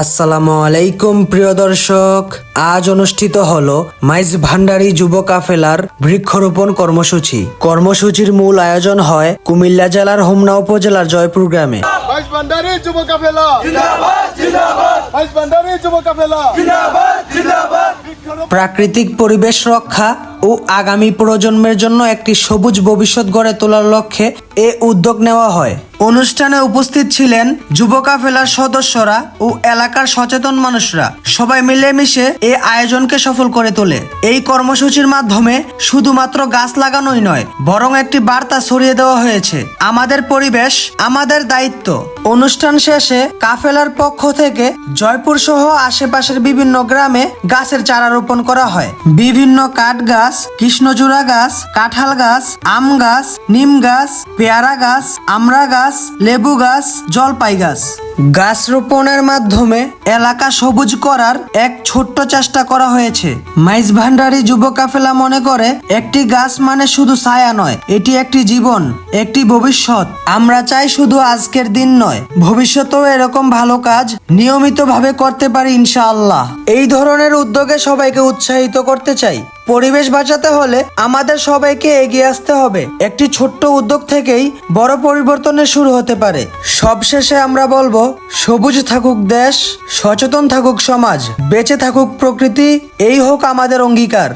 আসসালামু আলাইকুম প্রিয় দর্শক। আজ অনুষ্ঠিত হল মাইজ ভান্ডারী যুব কাফেলার বৃক্ষরোপণ কর্মসূচি। কর্মসূচির মূল আয়োজন হয় কুমিল্লা জেলার হোমনা উপজেলার জয়পুর গ্রামে। প্রাকৃতিক পরিবেশ রক্ষা ও আগামী প্রজন্মের জন্য একটি সবুজ ভবিষ্যৎ গড়ে তোলার লক্ষ্যে এ উদ্যোগ নেওয়া হয়। অনুষ্ঠানে উপস্থিত ছিলেন যুব কাফেলার সদস্যরা ও এলাকার সচেতন মানুষরা। সবাই মিলেমিশে এই আয়োজনকে সফল করে তোলে। এই কর্মসূচির মাধ্যমে শুধুমাত্র গাছ লাগানোই নয়, বরং একটি বার্তা ছড়িয়ে দেওয়া হয়েছে। আমাদের পরিবেশ, আমাদের দায়িত্ব। অনুষ্ঠান শেষে কাফেলার পক্ষ থেকে জয়পুর সহ আশেপাশের বিভিন্ন গ্রামে গাছের চারা রোপণ করা হয়। বিভিন্ন কাঠ গাছ, কৃষ্ণচূড়া গাছ, কাঁঠাল গাছ, আম গাছ, নিম গাছ, পেয়ারা গাছ, আমড়া গাছ, লেবু গাছ, জলপাই গাছ। গাছ রোপণের মাধ্যমে এলাকা সবুজ করার এক ছোট্ট চেষ্টা করা হয়েছে। মাইজ ভান্ডারি যুব কাফেলা মনে করে, একটি গাছ মানে শুধু ছায়া নয়, এটি একটি জীবন, একটি ভবিষ্যৎ। আমরা চাই শুধু আজকের দিন নয়, ভবিষ্যতেও এরকম ভালো কাজ নিয়মিতভাবে করতে পারি ইনশাআল্লাহ। এই ধরনের উদ্যোগে সবাইকে উৎসাহিত করতে চাই। পরিবেশ বাঁচাতে হলে আমাদের সবাইকে এগিয়ে আসতে হবে। একটি ছোট্ট উদ্যোগ থেকেই বড় পরিবর্তনের শুরু হতে পারে। সবশেষে আমরা বলব, সবুজ থাকুক দেশ, সচেতন থাকুক সমাজ, বেঁচে থাকুক প্রকৃতি, এই হোক আমাদের অঙ্গীকার।